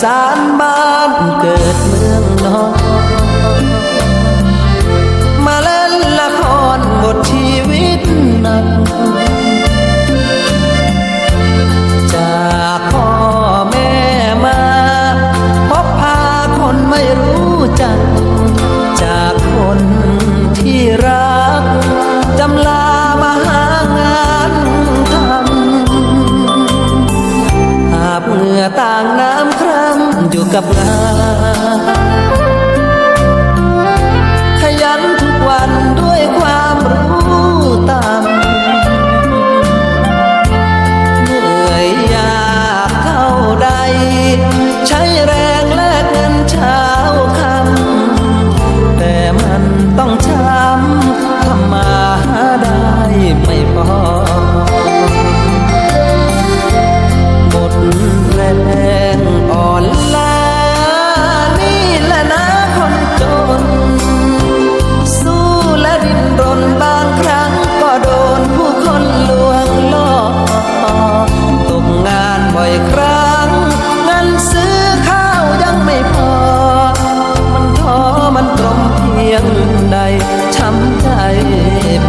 gian ban cơn กับงาขยันทุกวันด้วยความรู้ตามเหนื่อยยากเท่าใด ใช้แรง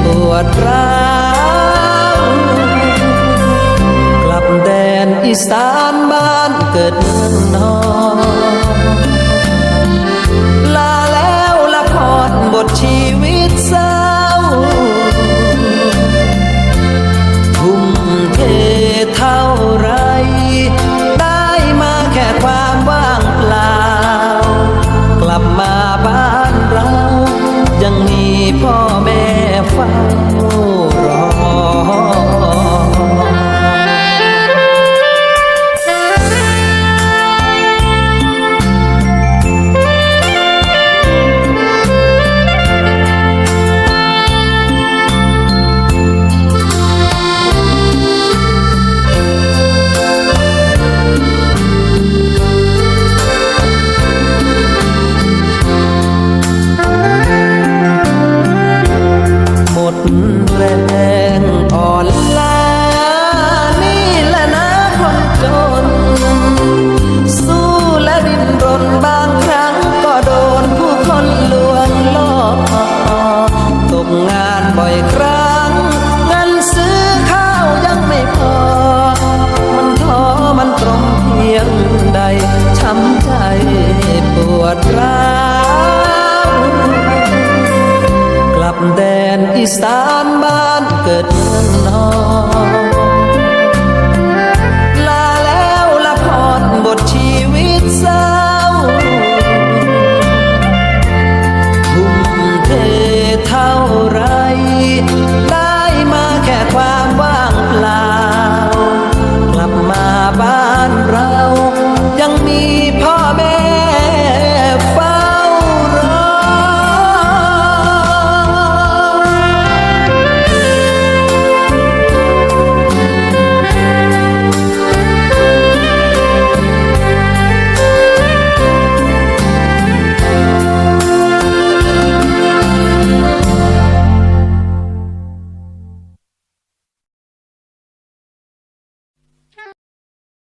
ปวดร้าวกลับแดนอีสานบ้านเกิดเมืองนอนลาแล้วละครบทชีว ช้ำใจปวดร้าวกลับแดนอีสานบ้านเกิดเมืองนอนลาแล้วละครบทชีวิตเศร้าทุ่มเทเท่าไร ได้มาแค่ความว่างเปล่า